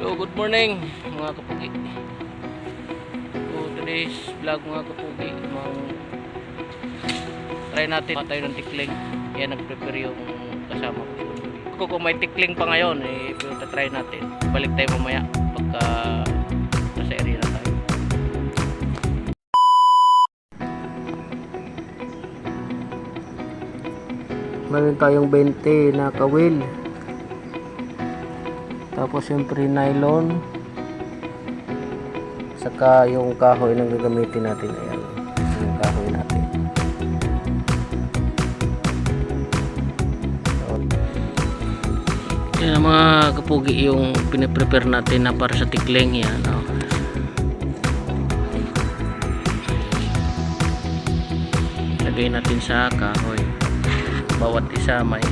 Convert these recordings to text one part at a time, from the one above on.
Yo, good morning mga kapugi. So, today's vlog mga kapugi, mang try natin tayo ng tikling. Yan nag-prepare yung kasama ko. Ako kung may tikling pa ngayon, eh, pero try natin. Balik tayo mamaya pagka nasa area na tayo. Meron tayong 20 na kawil. Tapos yung pre-nylon. Saka yung kahoy na gagamitin natin. Ayan. Yung kahoy natin. Yan ang mga kapugi yung piniprepare natin na para sa tikling yan. Oh. Lagay natin sa kahoy. Bawat isa may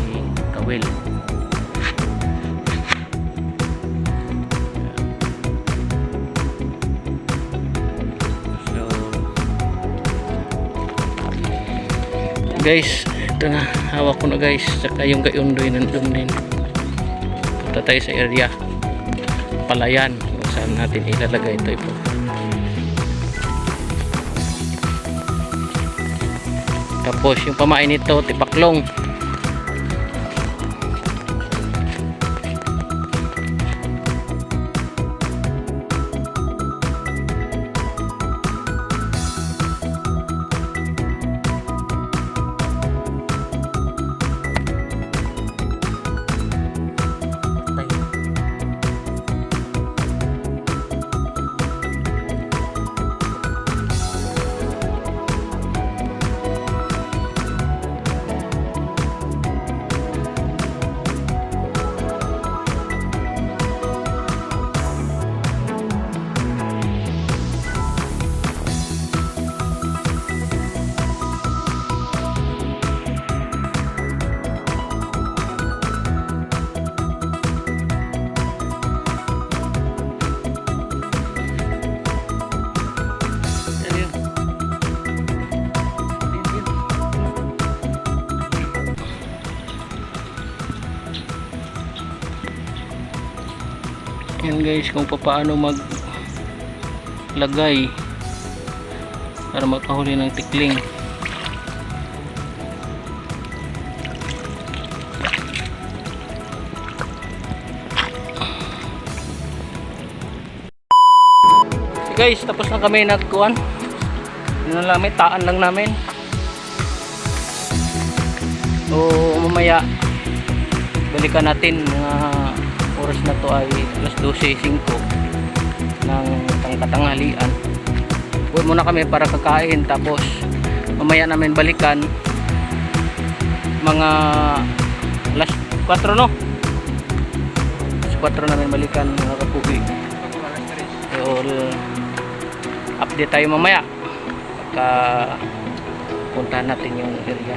kawil. Guys, ito na. Hawak ko na guys. Saka yung gayundoy nandun din. Punta tayo sa area. Palayan. Kung saan natin ilalagay ito ito. Tapos yung pamain nito, tipaklong. Yan guys kung paano mag lagay para makahuli ng tikling. Guys, tapos na kami nagkuhan. Lang namin, taan lang namin. So, mamaya balikan natin mga oras na to ay alas 12.05 ng tangkatanghalian. Uwi muna kami para kakain tapos mamaya namin balikan mga alas 4 no? Alas 4 namin balikan mga kapugi. So, update tayo mamaya pagka puntahan natin yung area